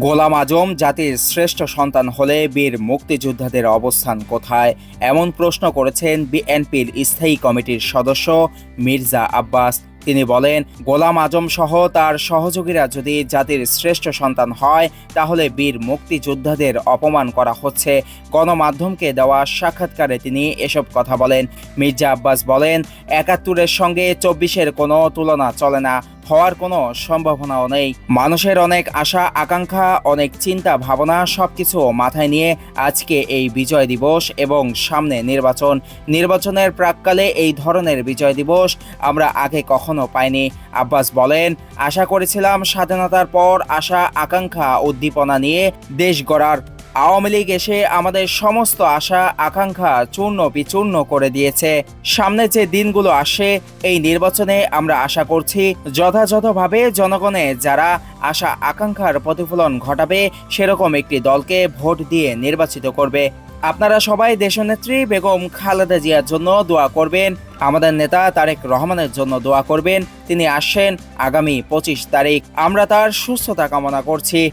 গোলাম আজম জাতির শ্রেষ্ঠ সন্তান হলে বীর মুক্তিযোদ্ধাদের অবস্থান কোথায়? এমন প্রশ্ন করেছেন বিএনপির স্থায়ী কমিটির সদস্য মির্জা আব্বাস। তিনি বলেন, গোলাম আজম সহ তার সহযোগীরা যদি জাতির শ্রেষ্ঠ সন্তান হয়, তাহলে বীর মুক্তিযোদ্ধাদের অপমান করা হচ্ছে। গণমাধ্যমকে দেওয়া সাক্ষাৎকারে তিনি এসব কথা বলেন। মির্জা আব্বাস বলেন, একাত্তরের সঙ্গে চব্বিশের কোনো তুলনা চলে না। হওয়ার কোনো সম্ভাবনাও নেই। মানুষের অনেক আশা, আকাঙ্ক্ষা, অনেক চিন্তা, ভাবনা সবকিছু মাথায় নিয়ে আজকে এই বিজয় দিবস এবং সামনে নির্বাচন। নির্বাচনের প্রাককালে এই ধরনের বিজয় দিবস আমরা আগে কখনো পাইনি। আব্বাস বলেন, আশা করেছিলাম স্বাধীনতার পর আশা, আকাঙ্ক্ষা, উদ্দীপনা নিয়ে দেশ গড়ার আওয়ামী লীগ এসে আমাদের সমস্ত আশা, আকাঙ্ক্ষা চূর্ণ বিচূর্ণ করে দিয়েছে। সামনে যে দিনগুলো আসে, এই নির্বাচনে আমরা আশা করছি যথাযথভাবে জনগণে যারা আশা, আকাঙ্ক্ষার প্রতিফলন ঘটাবে, সেরকম একটি দলকে ভোট দিয়ে নির্বাচিত করবে। আপনারা সবাই দেশনেত্রী বেগম খালেদা জিয়ার জন্য দোয়া করবেন। আমাদের নেতা তারেক রহমানের জন্য দোয়া করবেন। তিনি আসছেন আগামী পঁচিশ তারিখ। আমরা তার সুস্থতা কামনা করছি।